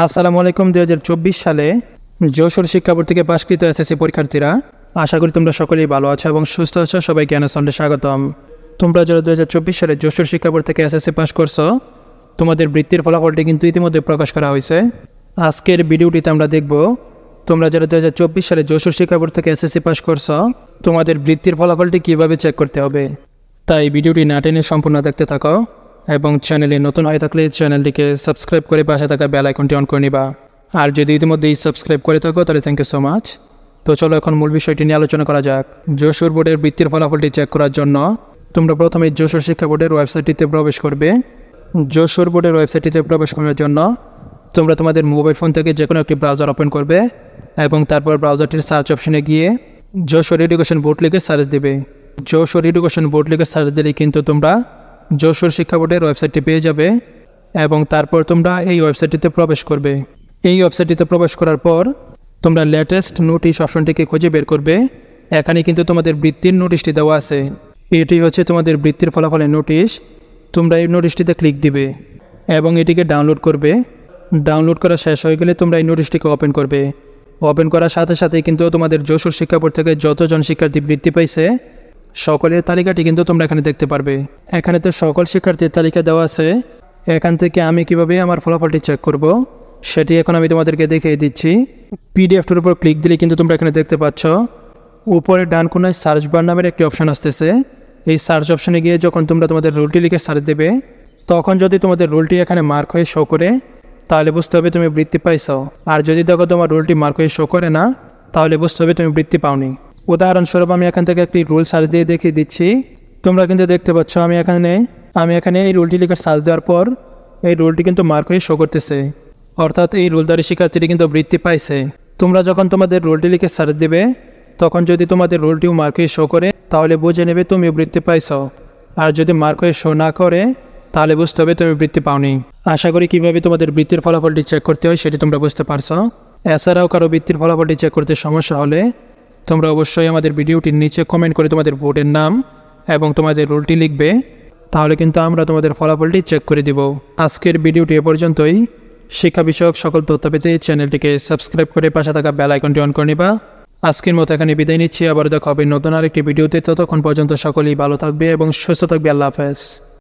আসসালামু আলাইকুম, দুই সালে যশোর থেকে পাশকৃত এসএসসি পরীক্ষার্থীরা, আশা করি তোমরা সকলেই ভালো আছো এবং সুস্থ আছো সবাই সবাইকে অ্যানাসন্ডে স্বাগতম। তোমরা যারা দু হাজার চব্বিশ সালে যশোর শিক্ষা বোর্ড থেকে এসএসসি পাশ করছ, তোমাদের বৃত্তির ফলাফলটি কিন্তু ইতিমধ্যে প্রকাশ করা হয়েছে। আজকের ভিডিওটিতে আমরা দেখব, তোমরা যারা দু হাজার চব্বিশ সালে যশোর শিক্ষা বোর্ড থেকে এসএসসি পাস করছ, তোমাদের বৃত্তির ফলাফলটি কীভাবে চেক করতে হবে। তাই ভিডিওটি না টেনে সম্পূর্ণ দেখতে থাকো। এবং চ্যানেলে নতুন হয়ে থাকলে চ্যানেলটিকে সাবস্ক্রাইব করে পাশে থাকা বেল আইকনটি অন করে নিবা। আর যদি ইতিমধ্যেই সাবস্ক্রাইব করে থাকো, তাহলে থ্যাংক ইউ সো মাচ তো চলো এখন মূল বিষয়টি নিয়ে আলোচনা করা যাক। যশোর বোর্ডের বৃত্তির ফলাফলটি চেক করার জন্য তোমরা প্রথমে যশোর শিক্ষা বোর্ডের ওয়েবসাইটটিতে প্রবেশ করবে। যশোর বোর্ডের ওয়েবসাইটটিতে প্রবেশ করার জন্য তোমরা তোমাদের মোবাইল ফোন থেকে যে কোনো একটি ব্রাউজার ওপেন করবে এবং তারপর ব্রাউজারটির সার্চ অপশনে গিয়ে যশোর এডুকেশন বোর্ড লিখে সার্চ দেবে। যশোর এডুকেশন বোর্ড লিখে সার্চ দিলে কিন্তু তোমরা যশোর শিক্ষা বোর্ডের ওয়েবসাইটটি পেয়ে যাবে এবং তারপর তোমরা এই ওয়েবসাইটটিতে প্রবেশ করবে। এই ওয়েবসাইটটিতে প্রবেশ করার পর তোমরা লেটেস্ট নোটিশ অপশনটিকে খুঁজে বের করবে। এখানে কিন্তু তোমাদের বৃত্তির নোটিশটি দেওয়া আছে। এটি হচ্ছে তোমাদের বৃত্তির ফলাফলের নোটিশ তোমরা এই নোটিশটিতে ক্লিক দিবে এবং এটিকে ডাউনলোড করবে। ডাউনলোড করা শেষ হয়ে গেলে তোমরা এই নোটিশটিকে ওপেন করবে। ওপেন করার সাথে সাথে কিন্তু তোমাদের যশোর শিক্ষা বোর্ড থেকে যতজন শিক্ষার্থী বৃত্তি পাইছে সকলের তালিকাটি কিন্তু তোমরা এখানে দেখতে পারবে। এখানে তো সকল শিক্ষার্থীর তালিকা দেওয়া আছে। এখান থেকে আমি কীভাবে আমার ফলাফলটি চেক করব, সেটি এখন আমি তোমাদেরকে দেখিয়ে দিচ্ছি। পিডিএফটার উপর ক্লিক দিলে কিন্তু তোমরা এখানে দেখতে পাচ্ছ, উপরে ডান কোনায় সার্চ বার নামের একটি অপশান আসতেছে। এই সার্চ অপশানে গিয়ে যখন তোমরা তোমাদের রোলটি লিখে সার্চ দেবে, তখন যদি তোমাদের রোলটি এখানে মার্ক হয়ে শো করে, তাহলে বুঝতে হবে তুমি বৃত্তি পাইছ। আর যদি দেখো তোমার রোলটি মার্ক হয়ে শো করে না, তাহলে বুঝতে হবে তুমি বৃত্তি পাওনি। উদাহরণস্বরূপ আমি এখান থেকে একটি রুল সার্চ দিয়ে দেখিয়ে দিচ্ছি। তোমরা কিন্তু দেখতে পাচ্ছ আমি এখানে আমি এখানে এই রুলটি লিখে সার্চ দেওয়ার পর এই রুলটি কিন্তু মার্ক হয়ে শো করতেছে। অর্থাৎ এই রুলদারি শিক্ষার্থীটি কিন্তু বৃত্তি পাইছে। তোমরা যখন তোমাদের রোলটি লিখে সার্চ দেবে, তখন যদি তোমাদের রোলটিও মার্ক হয়ে শো করে, তাহলে বুঝে নেবে তুমি বৃত্তি পাইছো। আর যদি মার্ক হয়ে শো না করে, তাহলে বুঝতে হবে তুমি বৃত্তি পাওনি। আশা করি কীভাবে তোমাদের বৃত্তির ফলাফলটি চেক করতে হয় সেটি তোমরা বুঝতে পারছ। এছাড়াও কারও বৃত্তির ফলাফলটি চেক করতে সমস্যা হলে তোমরা অবশ্যই আমাদের ভিডিওটির নিচে কমেন্ট করে তোমাদের বোর্ডের নাম এবং তোমাদের রোলটি লিখবে, তাহলে কিন্তু আমরা তোমাদের ফলাফলটি চেক করে দিব। আজকের ভিডিওটি এ পর্যন্তই। শিক্ষা বিষয়ক সকল তথ্য পেতে চ্যানেলটিকে সাবস্ক্রাইব করে পাশে থাকা বেল আইকনটি অন করে নিবা। আজকের মতো এখানে বিদায় নিচ্ছি আবার দেখা হবে নতুন আরেকটি ভিডিওতে। ততক্ষণ পর্যন্ত সকলেই ভালো থাকবে এবং সুস্থ থাকবে। আল্লাহ হাফেজ।